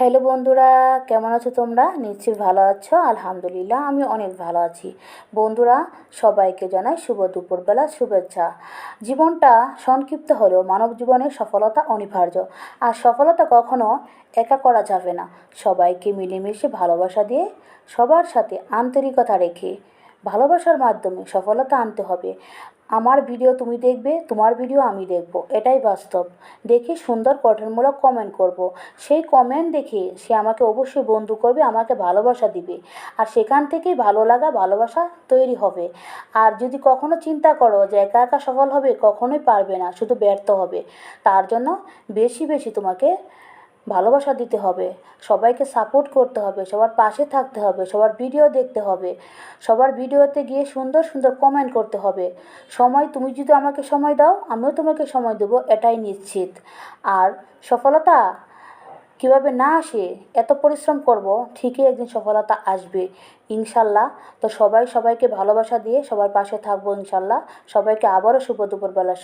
Hello বন্ধুরা, কেমন আছো তোমরা? নিশ্চয়ই ভালো আছো। আলহামদুলিল্লাহ আমি অনেক ভালো আছি। বন্ধুরা, সবাইকে জানাই শুভ দুপুরবেলা শুভেচ্ছা। জীবনটা সংক্ষিপ্ত হলেও মানব জীবনে সফলতা অনিবার্য। আর সফলতা কখনো একা করা যাবে না। সবাইকে মিলেমিশে ভালোবাসা দিয়ে সবার সাথে আন্তরিকতা রেখে ভালোবাসার মাধ্যমে সফলতা আনতে হবে। আমার ভিডিও তুমি দেখবে, তোমার ভিডিও আমি দেখব। এটাই বাস্তব। দেখে সুন্দর গঠনমূলক কমেন্ট করব। সেই কমেন্ট দেখে সে আমাকে অবশ্যই বন্ধু করবে, আমাকে ভালোবাসা দিবে। আর সেখান থেকেই ভালো লাগা, ভালোবাসা তৈরি হবে। আর যদি কখনো চিন্তা করো যে একা একা সফল হবে, কখনোই পারবে না, শুধু ব্যর্থ হবে। তার জন্য বেশি বেশি তোমাকে ভালোবাসা দিতে হবে, সবাইকে সাপোর্ট করতে হবে, সবার পাশে থাকতে হবে, সবার ভিডিও দেখতে হবে, সবার ভিডিওতে গিয়ে সুন্দর সুন্দর কমেন্ট করতে হবে। সময়, তুমি যদি আমাকে সময় দাও, আমিও তোমাকে সময় দেবো, এটাই নিশ্চিত। আর সফলতা কীভাবে না আসে, এত পরিশ্রম করব, ঠিকই একদিন সফলতা আসবে, ইনশাল্লাহ। তো সবাই সবাইকে ভালোবাসা দিয়ে সবার পাশে থাকব, ইনশাল্লাহ। সবাইকে আবারও শুভ দুপুরবেলা